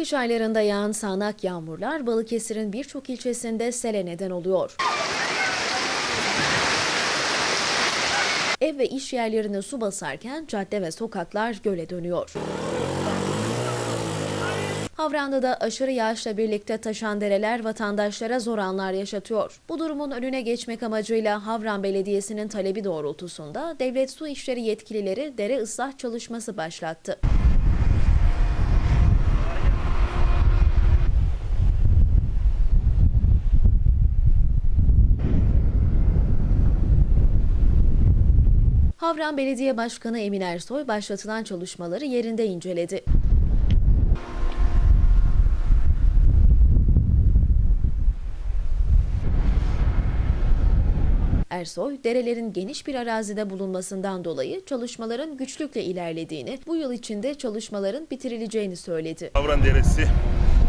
Kış aylarında yağan sağanak yağmurlar Balıkesir'in birçok ilçesinde sele neden oluyor. Ev ve iş yerlerini su basarken cadde ve sokaklar göle dönüyor. Havranlı'da aşırı yağışla birlikte taşan dereler vatandaşlara zor anlar yaşatıyor. Bu durumun önüne geçmek amacıyla Havran Belediyesi'nin talebi doğrultusunda Devlet Su İşleri yetkilileri dere ıslah çalışması başlattı. Havran Belediye Başkanı Emin Ersoy başlatılan çalışmaları yerinde inceledi. Ersoy, derelerin geniş bir arazide bulunmasından dolayı çalışmaların güçlükle ilerlediğini, bu yıl içinde çalışmaların bitirileceğini söyledi. Havran Deresi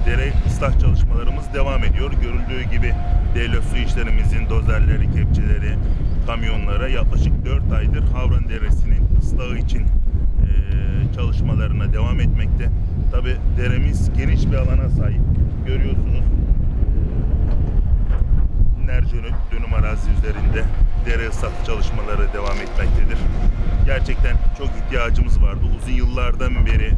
dere ıslah çalışmalarımız devam ediyor. Görüldüğü gibi devlet su işlerimizin dozerleri, kepçeleri, kamyonlara yaklaşık 4 aydır Havran Deresi'nin ıslahı için eee, çalışmalarına devam etmekte. Tabi deremiz geniş bir alana sahip. Görüyorsunuz binlerce dönüm arazi üzerinde dere ıslah çalışmaları devam etmektedir. Gerçekten çok ihtiyacımız vardı. Uzun yıllardan beri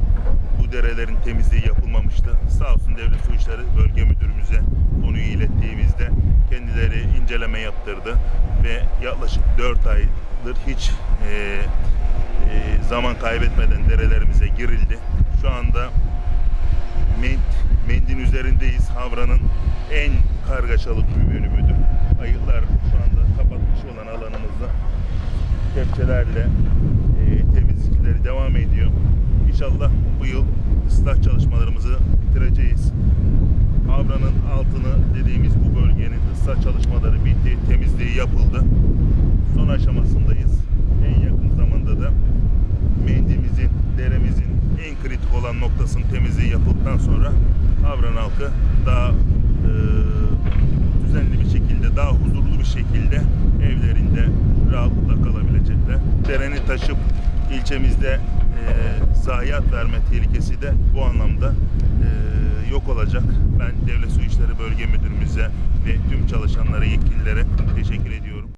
bu derelerin temizliği yapılmamıştı. Sağ olsun Devlet Su İşleri Bölge Müdürümüze konuyu ilettiğimizde kendileri inceleme yaptırdı ve yaklaşık 4 aydır hiç e, e, zaman kaybetmeden derelerimize girildi. Şu anda Mend, Mendin üzerindeyiz. Havranın en kargaşalı bir bölümüdür. Ayıklar şu anda kapatmış olan alanımızda kepçelerle e, temizlikleri devam ediyor. İnşallah bu yıl ıslah çalışmalarımızı bitireceğiz. Havranın altını dediğimiz bu bölgenin ıslah çalışmaları bitti, temizliği yapıldı. Son aşamasındayız. En yakın zamanda da mendimizin, deremizin en kritik olan noktasının temizliği yapıldıktan sonra Havran halkı daha e, düzenli bir şekilde, daha huzurlu bir şekilde evlerinde rahatlıkla kalabilecekler. Dereni taşıp ilçemizde e, zayiat verme tehlikesi de bu anlamda e, yok olacak. Ben Devlet Su İşleri Bölge Müdürümüze ve tüm çalışanlara, yetkililere teşekkür ediyorum.